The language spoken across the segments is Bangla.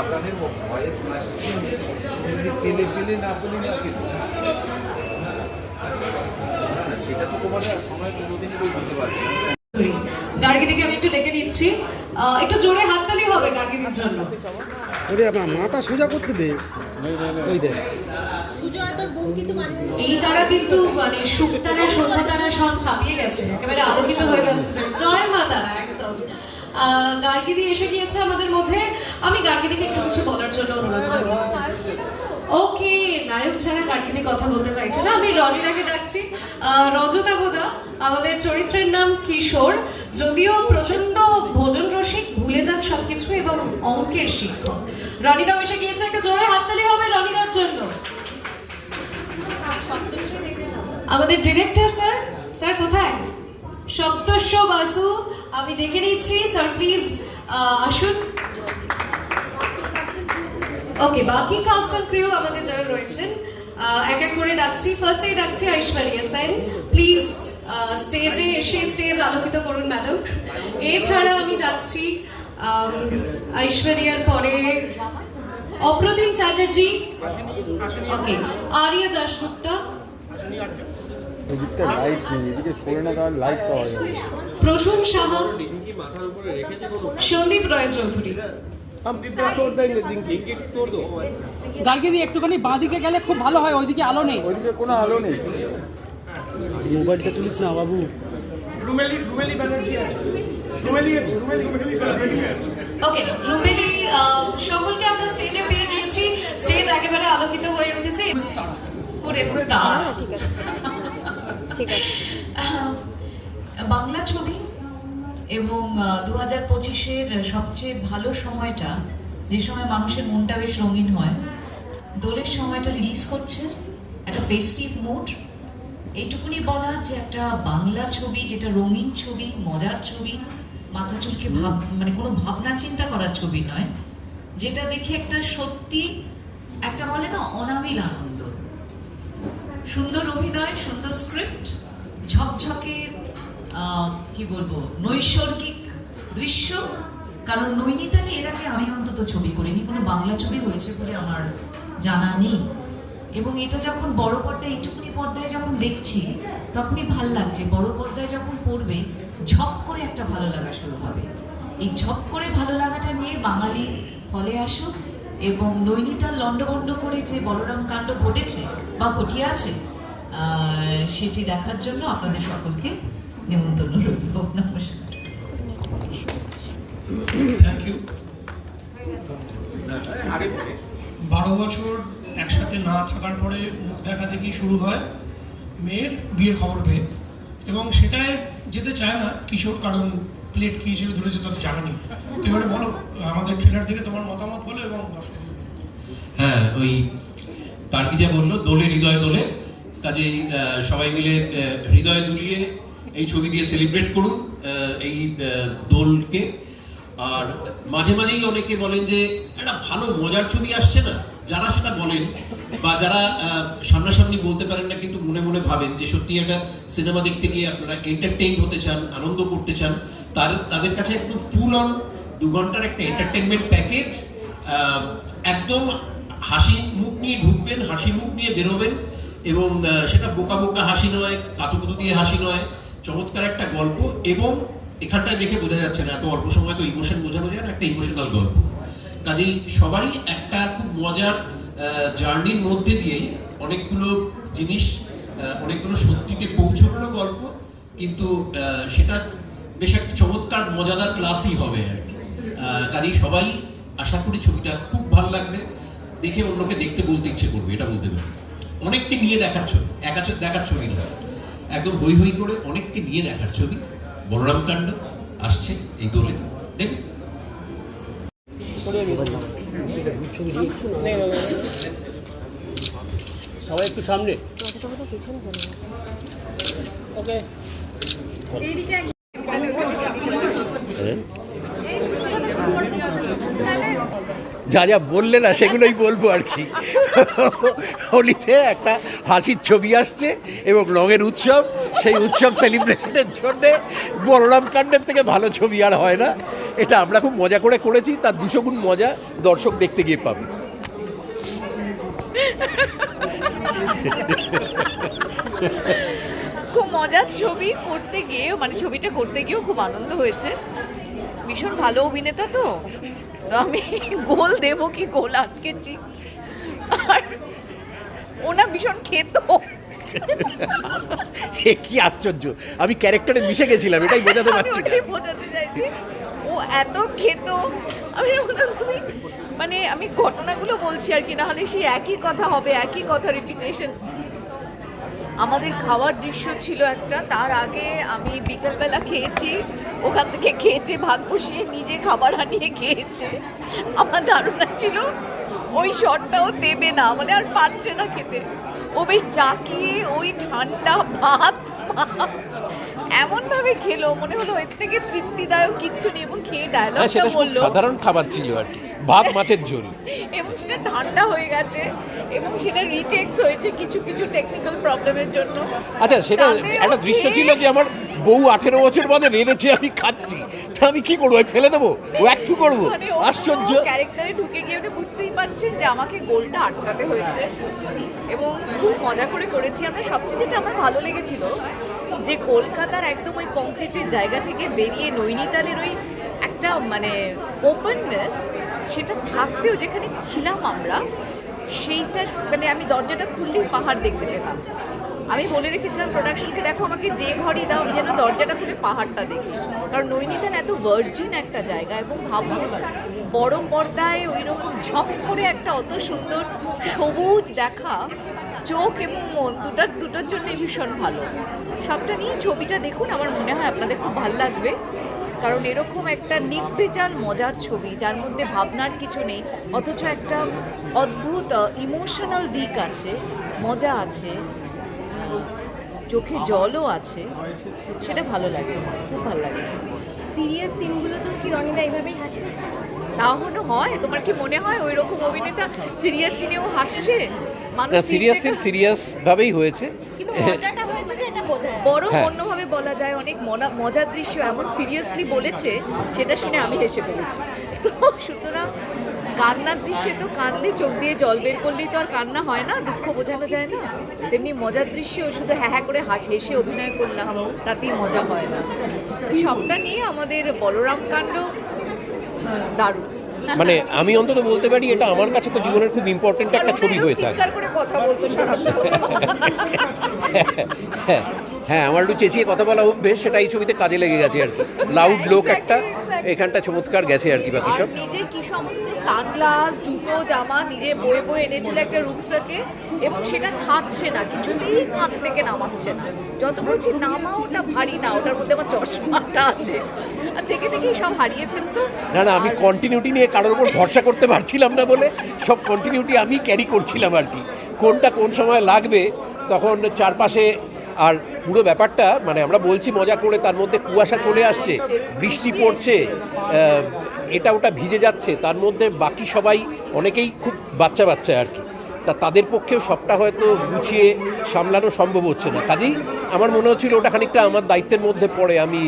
আগানের ভয়ের পেলে পেলে না পেলে না পেলে। না না সেটা তো তোমার সময় কোনোদিনই কেউ দিতে পারবে গার্গিদিকে আমি একটু ডেকে নিচ্ছি। একটু জোরে হাততালি হবে গার্গিদির জন্য। ওরে আমার মাথা সোজা করতে দে। ওই দে এই তারা কিন্তু মানে সুক্তারা সন্ধ্যা তারা সব ছাপিয়ে গেছে। একেবারে আলোকিত হয়ে যাচ্ছে। জয় মা তারা একদম। গার্গিদি এসে গিয়েছে আমাদের মধ্যে। আমি গার্গিদিকে একটু কিছু বলার জন্য অনুরোধ করব ওকে, নায়ক ছাড়া গার্গিদি কথা বলতে চাইছে না। আমি রনিদাকে ডাকছি। রজতা বোদা, আমাদের চরিত্রের নাম কিশোর। যদিও প্রচণ্ড ভোজন রসিক, ভুলে যান সবকিছু এবং অঙ্কের শিক্ষক। রনিদাও এসে গিয়েছে, একটা জোরে হাততালি হবে রনিদার জন্য। আমাদের ডিরেক্টর স্যার স্যার কোথায়? সপ্তস্য বাসু আমি ডেকে নিচ্ছি স্যার প্লিজ আসুন। ওকে বাকি কাস্ট অ্যান্ড ক্রিউ আমাদের যারা রয়েছেন এক এক করে ডাকছি। ফার্স্টেই ডাকছি ঐশ্বরিয়া সেন প্লিজ স্টেজে এসে স্টেজ আলোকিত করুন ম্যাডাম এছাড়া আমি ডাকছি ঐশ্বরিয়ার পরে অপ্রতিম চ্যাটার্জি। ওকে আরিয়া দাশগুপ্তা। এদিকটা লাইট নেই এদিকে সরে না লাইট পাওয়া যাবে প্রসূন সাহা সন্দীপ রয় চৌধুরী। গার্গিদি একটুখানি বাঁদিকে গেলে খুব ভালো হয় ওইদিকে আলো নেই। ওইদিকে কোনো আলো নেই। মোবাইলটা তুলিস না বাবু। ওকে রুমেলি সকলকে আমরা স্টেজে পেয়ে গিয়েছি। স্টেজ একেবারে আলোকিত হয়ে উঠেছে। ওরে তারা। ঠিক আছে। ঠিক আছে। বাংলা ছবি এবং দু হাজার পঁচিশের সবচেয়ে ভালো সময়টা, যে সময় মানুষের মনটা বেশ রঙিন হয়, দোলের সময়টা রিলিজ করছে একটা ফেস্টিভ মুড এইটুকুনি বলার যে একটা বাংলা ছবি, যেটা রঙিন ছবি, মজার ছবি, মাথা চুলকে ভাব মানে কোনো ভাবনা চিন্তা করার ছবি নয়, যেটা দেখে একটা সত্যি একটা বলে না অনাবিল আনন্দ। সুন্দর অভিনয়, সুন্দর স্ক্রিপ্ট ঝকঝকে কি বলব, নৈসর্গিক দৃশ্য। কারণ নৈনিতালে এর আগে আমি অন্তত ছবি করিনি, কোনো বাংলা ছবি হয়েছে বলে আমার জানা নেই। এবং এটা যখন বড় পর্দায়, এইটুকুনি পর্দায় যখন দেখছি, তখনই ভালো লাগছে। বড় পর্দায় যখন পড়বে ঝপ করে একটা ভালো লাগা শুরু হবে। এই ঝপ করে ভালো লাগাটা নিয়ে বাঙালি ফলে আসুক এবং নৈনিতাল লণ্ডভণ্ড করে যে বলরাম কাণ্ড ঘটেছে বা ঘটিয়ে আছে সেটি দেখার জন্য আপনাদের সকলকে নিমন্ত্রণ রইল। নমস্কার। থ্যাংক ইউ বারো বছর একসাথে না থাকার পরে মুখ দেখা দেখি শুরু হয় মেয়ের বিয়ের খবর পেয়ে। এবং সেটায় যেতে চায় না, কিশোর, কারণ প্লেট কি হিসেবে ধরেছে তত জানানি। তো এবারে বলো, আমাদের ট্রেলার থেকে তোমার মতামত বলো এবং হ্যাঁ ওই কার্কি যা বলল, দোলে, হৃদয় দোলে। কাজেই সবাই মিলে হৃদয় দুলিয়ে এই ছবি দিয়ে সেলিব্রেট করুন এই দোলকে। আর মাঝে মাঝেই অনেকে বলেন যে, একটা ভালো মজার ছবি আসছে না? যারা সেটা বলেন, বা যারা সামনাসামনি বলতে পারেন না, কিন্তু মনে মনে ভাবেন যে সত্যি একটা সিনেমা দেখতে গিয়ে আপনারা এন্টারটেইন হতে চান, আনন্দ করতে চান তার, তাদের কাছে একদম ফুল অন দু ঘণ্টার একটা এন্টারটেনমেন্ট প্যাকেজ একদম হাসি মুখ নিয়ে ঢুকবেন, হাসি মুখ নিয়ে বেরোবেন এবং সেটা বোকা বোকা হাসি নয় কাতুকুতু দিয়ে হাসি নয়, চমৎকার একটা গল্প এবং এখানটায় দেখে বোঝা যাচ্ছে না, এত অল্প সময় তো ইমোশন বোঝানো যায় না, একটা ইমোশনাল গল্প। কাজেই সবারই একটা খুব মজার জার্নির মধ্যে দিয়েই অনেকগুলো জিনিস অনেকগুলো সত্যিতে পৌঁছানোরও গল্প, কিন্তু সেটা বেশ একটা চমৎকার মজাদার ক্লাসই হবে আর কি। কাজেই সবাই আশা করি ছবিটা খুব ভালো লাগবে। দেখে অন্যকে দেখতে বলতে ইচ্ছে করবে এটা বলতে পারি। অনেককে নিয়ে দেখার ছবি একা দেখার ছবি না। একদম হই হই করে অনেককে নিয়ে দেখার ছবি। বলরাম কাণ্ড আসছে এই দোলে। দেখুন সবাই একটু সামনে। ওকে যা যা বললে না সেগুলোই বলব আর কি। হোলিতে একটা হাসির ছবি আসছে এবং রঙের উৎসব, সেই উৎসব সেলিব্রেশনের জন্যে বলরাম কাণ্ডের থেকে ভালো ছবি আর হয় না। এটা আমরা খুব মজা করে করেছি, তার দুশো গুণ মজা দর্শক দেখতে গিয়ে পাবে। খুব মজার ছবি করতে গিয়ে মানে ছবিটা করতে গিয়েও খুব আনন্দ হয়েছে। ভীষণ ভালো অভিনেতা তো। তো আমি গোল দেব কি গোল আটকেছি? আর ওনা ভীষণ খেত। এ কি আশ্চর্য। আমি ক্যারেক্টারে মিশে গেছিলাম এটাই বোঝাতে পারছি না। বোঝাতে চাইছি। ও এত খেত। আমি তুমি মানে আমি ঘটনাগুলো বলছি আর কি না হলে সেই একই কথা হবে একই কথা রিপিটেশন আমাদের খাওয়ার দৃশ্য ছিল একটা, তার আগে আমি বিকেলবেলা খেয়েছি, ওখান থেকে খেয়েছে, ভাগ বসিয়ে নিজে খাবার আনিয়ে খেয়েছে। আমার ধারণা ছিল ওই শটটাও দেবে না মানে আর পারছে না খেতে। ও বেশ জাকিয়ে ওই ঠান্ডা ভাত এমনভাবে খেলো মনে হলো এর থেকে তৃপ্তিদায়ক কিচ্ছু নেই এবং খেয়ে হ্যাঁ ডায়লগটা বলল। সাধারণ খাবার ছিল আর কি। ভাত মাছের ঝোল। এবং সেটা ঠান্ডা হয়ে গেছে এবং সেটা রিটেক্স হয়েছে কিছু কিছু টেকনিক্যাল প্রবলেমের জন্য। আচ্ছা সেটা একটা দৃশ্য ছিল যে আমার বউ আঠেরো বছর বাদে রেঁধেছে আমি খাচ্ছি। তা আমি কি করব? ফেলে দেবো? ও একটু করব? মানে আশ্চর্য। ক্যারেক্টারে ঢুকে গিয়ে উনি বুঝতেই পারছেন যে আমাকে গোলটা আটকাতে হয়েছে। এবং খুব মজা করে করেছি। আমরা সবচেয়ে যেটা আমার ভালো লেগেছিল যে কলকাতার একদম ওই কংক্রিটের জায়গা থেকে বেরিয়ে নৈনিতালের ওই একটা মানে ওপেননেস সেটা থাকতেও যেখানে ছিলাম আমরা সেইটা মানে আমি দরজাটা খুললেই পাহাড় দেখতে পেতাম আমি বলে রেখেছিলাম প্রোডাকশনকে দেখো আমাকে যে ঘরই দাও যেন দরজাটা খুলে পাহাড়টা দেখি। কারণ নৈনিতাল এত ভার্জিন একটা জায়গা এবং ভাবুন, বড় পর্দায় ওই রকম ঝপ করে একটা অত সুন্দর সবুজ দেখা, চোখ এবং মন দুটার দুটোর জন্য ভীষণ ভালো। সবটা নিয়ে ছবিটা দেখুন, আমার মনে হয় আপনাদের খুব ভালো লাগবে। কারণ এরকম একটা নির্বেচাল মজার ছবি, যার মধ্যে ভাবনার কিছু নেই, অথচ একটা অদ্ভুত ইমোশনাল দিক আছে, মজা আছে। চোখে জলও আছে সেটা ভালো লাগে খুব ভালো লাগে। সিরিয়াস সিনগুলো তো কি রনিদা এইভাবেই হাসি? তাহলে হয় তোমার কি মনে হয় ওই রকম অভিনেতা সিরিয়াস সিনেও হাসছে? মানুষ সিরিয়াস সিন সিরিয়াস ভাবেই হয়েছে। কিন্তু মজাটা হয়েছে যে এটা বড় হ্যাঁ। অন্যভাবে বলা যায় অনেক মজার দৃশ্য এমন সিরিয়াসলি বলেছে সেটা শুনে আমি হেসে ফেলেছি। তো সুতরাং কান্নার দৃশ্যে তো কাঁদলে চোখ দিয়ে জল বের করলেই তো আর কান্না হয় না দুঃখ বোঝানো যায় না। তেমনি মজার দৃশ্যেও শুধু হ্যাঁ হ্যাঁ করে হাস হেসে অভিনয় করলাম তাতেই মজা হয় না। সবটা নিয়ে আমাদের বলরাম কাণ্ড দারুণ। মানে আমি অন্তত বলতে পারি এটা আমার কাছে তো জীবনের খুব ইম্পর্টেন্ট একটা ছবি হয়ে থাকে। কথা বলতো। হ্যাঁ, আমার একটু চেঁচিয়ে কথা বলা অভ্যেস সেটা এই ছবিতে কাজে লেগে গেছে আর কি। লাউড লোক একটা এখানটা চমৎকার গেছে আর কি বাকি সব। নিজে কি সমস্ত সানগ্লাস জুতো জামা নিজে বয়ে বয়ে এনেছিল একটা রুকসাকে এবং সেটা ছাড়ছে না কিছুতেই কাঁধ থেকে নামাচ্ছে না। যত বলছি নামা ওটা ভারী না ওটার মধ্যে আমার চশমাটা আছে। আর থেকে থেকেই সব হারিয়ে ফেলতো। না না আমি কন্টিনিউটি নিয়ে কারোর উপর ভরসা করতে পারছিলাম না বলে সব কন্টিনিউটি আমি ক্যারি করছিলাম আর কি। কোনটা কোন সময় লাগবে তখন চারপাশে আর পুরো ব্যাপারটা মানে আমরা বলছি মজা করে তার মধ্যে কুয়াশা চলে আসছে, বৃষ্টি পড়ছে এটা ওটা ভিজে যাচ্ছে, তার মধ্যে বাকি সবাই অনেকেই খুব বাচ্চা বাচ্চা আর কি। তা তাদের পক্ষেও সবটা হয়তো গুছিয়ে সামলানো সম্ভব হচ্ছে না। কাজেই আমার মনে হচ্ছিল ওটা খানিকটা আমার দায়িত্বের মধ্যে পড়ে, আমি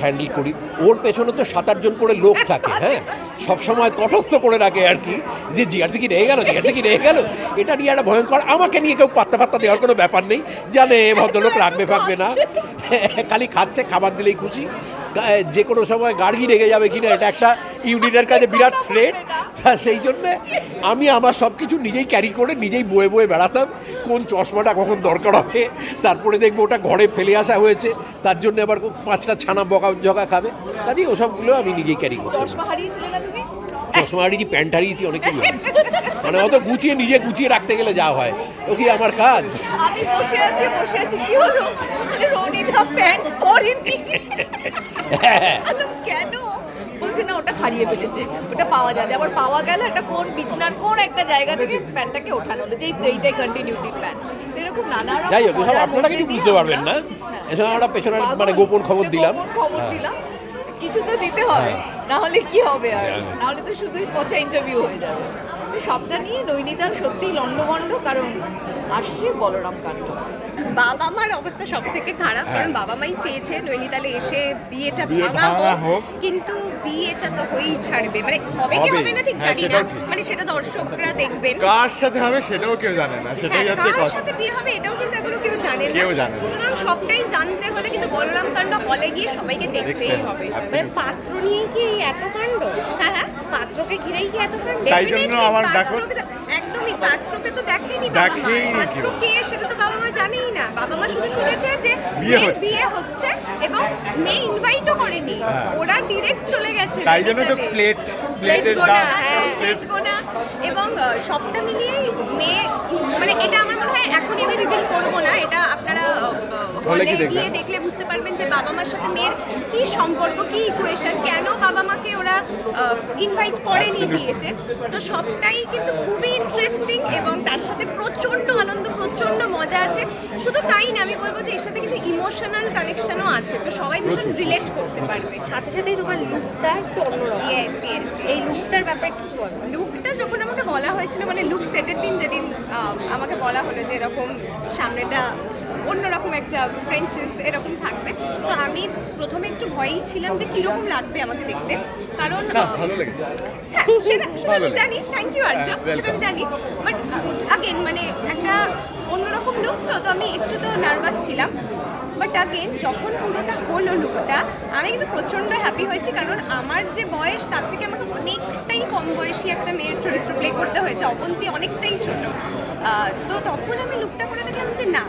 হ্যান্ডেল করি। ওর পেছনে তো সাত আটজন করে লোক থাকে হ্যাঁ? সবসময় তটস্থ করে রাখে আর কি, যে জিআরসি কি রেগে গেল, জিআরসি কি রেগে গেল? এটা নিয়ে একটা ভয়ঙ্কর, আমাকে নিয়ে কেউ পাত্তা পাত্তা দেওয়ার কোনো ব্যাপার নেই। জানে ভদ্রলোক রাখবে ফাঁকবে না। খালি খাচ্ছে, খাবার দিলেই খুশি। যে কোনো সময় গাড়ি রেগে যাবে কিনা এটা একটা ইউনিটের কাছে বিরাট থ্রেট তা সেই জন্যে আমি আমার সব কিছু নিজেই ক্যারি করে নিজেই বয়ে বয়ে বেড়াতাম কোন চশমাটা কখন দরকার হবে তারপরে দেখব ওটা ঘরে ফেলে আসা হয়েছে তার জন্য আবার পাঁচটা ছানা বকা জগা খাবে। কাজেই ওসবগুলো আমি নিজেই ক্যারি করতাম। চশমা হারিয়েছি প্যান্ট হারিয়েছি অনেক কিছু। মানে অত গুছিয়ে নিজে গুছিয়ে রাখতে গেলে যা হয়। ও কি আমার কাজ? বসে আছি বসে আছি। কি হলো? প্যান্ট কেন? বলছে না ওটা হারিয়ে ফেলেছে। ওটা পাওয়া যাবে। আবার পাওয়া গেল এটা কোন বিছনার কোন একটা জায়গা থেকে প্যান্টটাকে ওঠানো হলো। তো এইটাই কন্টিনিউটি প্ল্যান তো এরকম নানা রকম যাই হোক সব আপনারা কিছু বুঝতে পারবেন না। হ্যাঁ। এসব আমরা পেছনের মানে গোপন খবর দিলাম। খবর হ্যাঁ। দিলাম কিছু তো দিতে হবে। না হলে কি হবে আর? না হলে তো শুধুই পচা ইন্টারভিউ হয়ে যাবে। সবটা নিয়ে নৈনিতাল সত্যিই লন্ডভন্ড কারণ আসছে বলরাম কাণ্ড। বাবা মার অবস্থা সব থেকে খারাপ কারণ বাবা মাই চেয়েছে নৈনিতালে এসে বিয়েটা বিয়ে ভাঙা হোক। কিন্তু বিয়েটা তো হয়েই ছাড়বে। মানে হবে কি হবে। না ঠিক হ্যাঁ, জানি না। মানে সেটা দর্শকরা দেখবেন। কার সাথে হবে সেটাও কেউ জানে না সেটাই হ্যাঁ, হচ্ছে কার সাথে বিয়ে হবে এটাও কিন্তু এখনও কেউ জানে না। কেউ জানে না। সুতরাং সবটাই জানতে হলে কিন্তু বলরাম কাণ্ড হলে গিয়ে সবাইকে দেখতেই হবে মানে পাত্র নিয়ে কি এত কাণ্ড? হ্যাঁ হ্যাঁ। পাত্রকে ঘিরেই কি এত কাণ্ড? তাই জন্য আমার দেখো- তো- পাত্রকে তো দেখেনি বাবা মা। পাত্র কে? সেটা তো বাবা মা জানেই না। বাবা মা শুধু শুনেছে যে বিয়ে মেয়ের হচ্ছে। বিয়ে হচ্ছে এবং মেয়ে ইনভাইটও করেনি। হ্যাঁ। ওরা ডিরেক্ট চলে গেছে তাই জন্য তো প্লেট প্লেট প্লেটের দাম হ্যাঁ, প্লেট প্লেট গোনা। এবং সবটা মিলিয়েই মেয়ে মানে এটা আমার মনে হয় এখনই আমি রিভিল করব না। এটা আপনারা হলে? গিয়ে দেখলে বুঝতে পারবেন যে বাবা মার সাথে মেয়ের কি সম্পর্ক কি ইকুয়েশন কেন বাবা মাকে ওরা ইনভাইট করেনি বিয়েতে। তো সবটাই কিন্তু খুবই ইন্টারেস্টিং এবং তার সাথে প্রচণ্ড আনন্দ প্রচণ্ড মজা আছে। শুধু তাই না আমি বলব যে এর সাথে কিন্তু ইমোশনাল কানেকশনও আছে। তো সবাই ভীষণ রিলেট করতে পারবে। সাথে সাথে তোমার লুকটা একটু অন্যরকম। ইয়েস ইয়েস এই লুকটার ব্যাপারে কিছু বলো। লুকটা যখন আমাকে বলা হয়েছিল মানে লুক সেটের দিন যেদিন আমাকে বলা হলো যে এরকম সামনেটা অন্যরকম একটা ফ্রেঞ্চেস এরকম থাকবে। তো আমি প্রথমে একটু ভয়ই ছিলাম যে কীরকম লাগবে আমাকে দেখতে। কারণ হ্যাঁ, সেটা সেটা আমি জানি। থ্যাংক ইউ আর্য সেটা আমি জানি। বাট আগেন মানে একটা অন্যরকম লুক তো তো আমি একটু তো নার্ভাস ছিলাম। বাট আগেন যখন পুরোটা হলো লুকটা আমি কিন্তু প্রচণ্ড হ্যাপি হয়েছি। কারণ আমার যে বয়স তার থেকে আমাকে অনেকটাই কম বয়সী একটা মেয়ের চরিত্র প্লে করতে হয়েছে। অবন্তি অনেকটাই ছোট। তো তখন আমি লুকটা করে দেখলাম যে না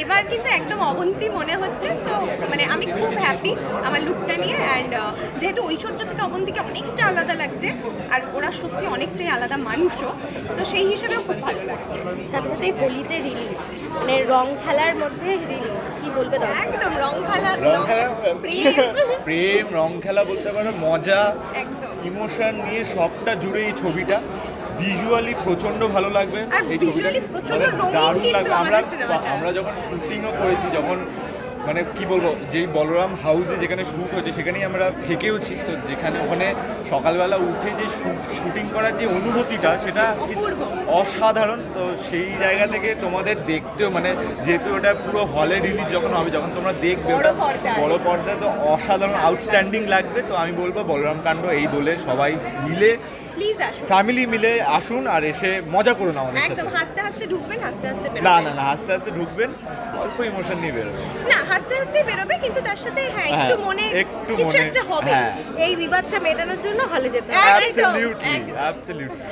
এবার কিন্তু একদম অবন্তি মনে হচ্ছে সো মানে আমি খুব হ্যাপি আমার লুকটা নিয়ে অ্যান্ড যেহেতু ঐশ্বর্য থেকে অবন্তিকে অনেকটা আলাদা লাগছে আর ওরা সত্যি অনেকটাই আলাদা মানুষও তো সেই হিসেবেও খুব ভালো লাগছে। সাথে সাথে হোলিতে রিলিজ মানে রং খেলার মধ্যে রিলিজ কি বলবে একদম রং খেলা রং খেলা প্রেম। প্রেম। রং খেলা বলতে পারো মজা একদম। ইমোশন নিয়ে সবটা জুড়ে এই ছবিটা। ভিজুয়ালি প্রচণ্ড ভালো লাগবে। এই ছবিটা মানে দারুণ লাগবে। আমরা আমরা যখন শুটিংও করেছি যখন মানে কি বলব যেই বলরাম হাউসে যেখানে শ্যুট হয়েছে সেখানেই আমরা থেকেওছি। তো যেখানে ওখানে সকালবেলা উঠে যে শুটিং করার যে অনুভূতিটা সেটা অসাধারণ। তো সেই জায়গা থেকে তোমাদের দেখতেও মানে যেহেতু ওটা পুরো হলে রিলিজ যখন হবে যখন তোমরা দেখবে ওটা। বড় পর্দায় তো অসাধারণ আউটস্ট্যান্ডিং লাগবে। তো আমি বলব বলরাম কাণ্ড এই দোলে সবাই মিলে প্লিজ আসুন। ফ্যামিলি মিলে আসুন আর এসে মজা করুন আমাদের সাথে। একদম হাসতে হাসতে ঢুকবেন হাসতে হাসতে না বেরোবেন। না না হাসতে হাসতে ঢুকবেন অল্প ইমোশন নিয়ে বেরোবেন। না হাসতে হাসতেই বেরোবে কিন্তু তার সাথে হ্যাঁ একটু হ্যাঁ, মনে একটু কিছু মনে একটা হবে। হ্যাঁ। এই বিবাদটা মেটানোর জন্য হলে যেতে হবে। Absolutely absolutely